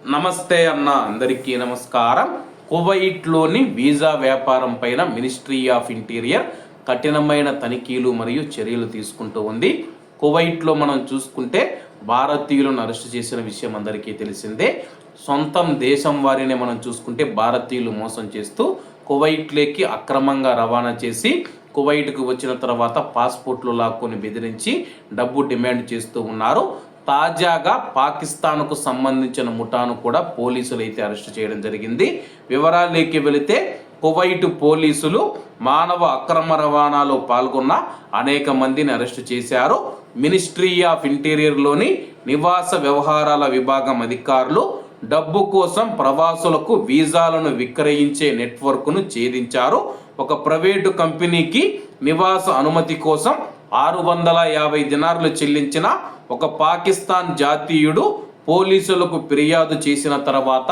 నమస్తే అన్న అందరికీ నమస్కారం. కువైట్లోని వీసా వ్యాపారం పైన మినిస్ట్రీ ఆఫ్ ఇంటీరియర్ కఠినమైన తనిఖీలు మరియు చర్యలు తీసుకుంటూ ఉంది. కువైట్లో మనం చూసుకుంటే భారతీయులను అరెస్ట్ చేసిన విషయం అందరికీ తెలిసిందే. సొంతం దేశం వారిని మనం చూసుకుంటే భారతీయులు మోసం చేస్తూ కువైట్లోకి అక్రమంగా రవాణా చేసి కువైట్కు వచ్చిన తర్వాత పాస్పోర్ట్లు లాక్కొని బెదిరించి డబ్బు డిమాండ్ చేస్తూ ఉన్నారు. తాజాగా పాకిస్తాన్కు సంబంధించిన ముఠాను కూడా పోలీసులు అయితే అరెస్ట్ చేయడం జరిగింది. వివరాల్లోకి వెళితే కువైట్ పోలీసులు మానవ అక్రమ రవాణాలో పాల్గొన్న అనేక మందిని అరెస్ట్ చేశారు. మినిస్ట్రీ ఆఫ్ ఇంటీరియర్లోని నివాస వ్యవహారాల విభాగం అధికారులు డబ్బు కోసం ప్రవాసులకు వీసాలను విక్రయించే నెట్వర్క్ను ఛేదించారు. ఒక ప్రైవేటు కంపెనీకి నివాస అనుమతి కోసం ఆరు వందల యాభై దినార్లు చెల్లించిన ఒక పాకిస్తాన్ జాతీయుడు పోలీసులకు ఫిర్యాదు చేసిన తర్వాత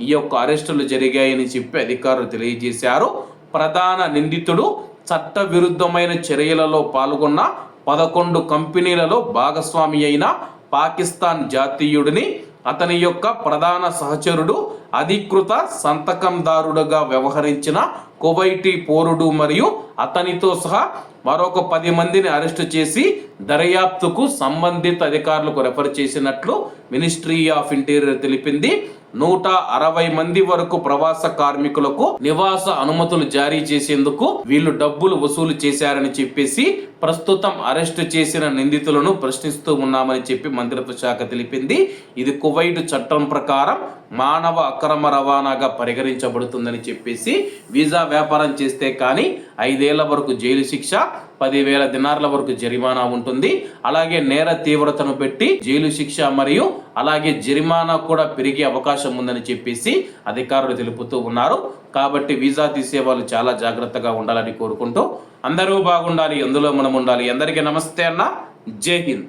ఈ యొక్క అరెస్టులు జరిగాయని చెప్పి అధికారులు తెలియజేశారు. ప్రధాన నిందితుడు చట్టవిరుద్ధమైన చర్యలలో పాల్గొన్న పదకొండు కంపెనీలలో భాగస్వామి అయిన పాకిస్తాన్ జాతీయుడిని అతని యొక్క ప్రధాన సహచరుడు అధికృత సంతకందారుడుగా వ్యవహరించిన కువైటీ పోరుడు మరియు అతనితో సహా మరొక పది మందిని అరెస్టు చేసి దర్యాప్తుకు సంబంధిత అధికారులకు రెఫర్ చేసినట్లు మినిస్ట్రీ ఆఫ్ ఇంటీరియర్ తెలిపింది. నూట అరవై మంది వరకు ప్రవాస కార్మికులకు నివాస అనుమతులు జారీ చేసేందుకు వీళ్ళు డబ్బులు వసూలు చేశారని చెప్పేసి ప్రస్తుతం అరెస్టు చేసిన నిందితులను ప్రశ్నిస్తూ ఉన్నామని చెప్పి మంత్రిత్వ శాఖ తెలిపింది. ఇది కువైట్ చట్టం ప్రకారం మానవ అక్రమ రవాణాగా పరిగణించబడుతుందని చెప్పేసి వీసా వ్యాపారం చేస్తే కానీ ఐదేళ్ళ వరకు జైలు శిక్ష పదివేల దినార్ల వరకు జరిమానా ఉంటుంది. అలాగే నేర తీవ్రతను పెట్టి జైలు శిక్ష మరియు అలాగే జరిమానా కూడా పెరిగే అవకాశం ఉందని చెప్పేసి అధికారులు తెలుపుతూ ఉన్నారు. కాబట్టి వీసా తీసే వాళ్ళు చాలా జాగ్రత్తగా ఉండాలని కోరుకుంటూ అందరూ బాగుండాలి ఎందులో మనం ఉండాలి. అందరికీ నమస్తే అన్న. జై హింద్.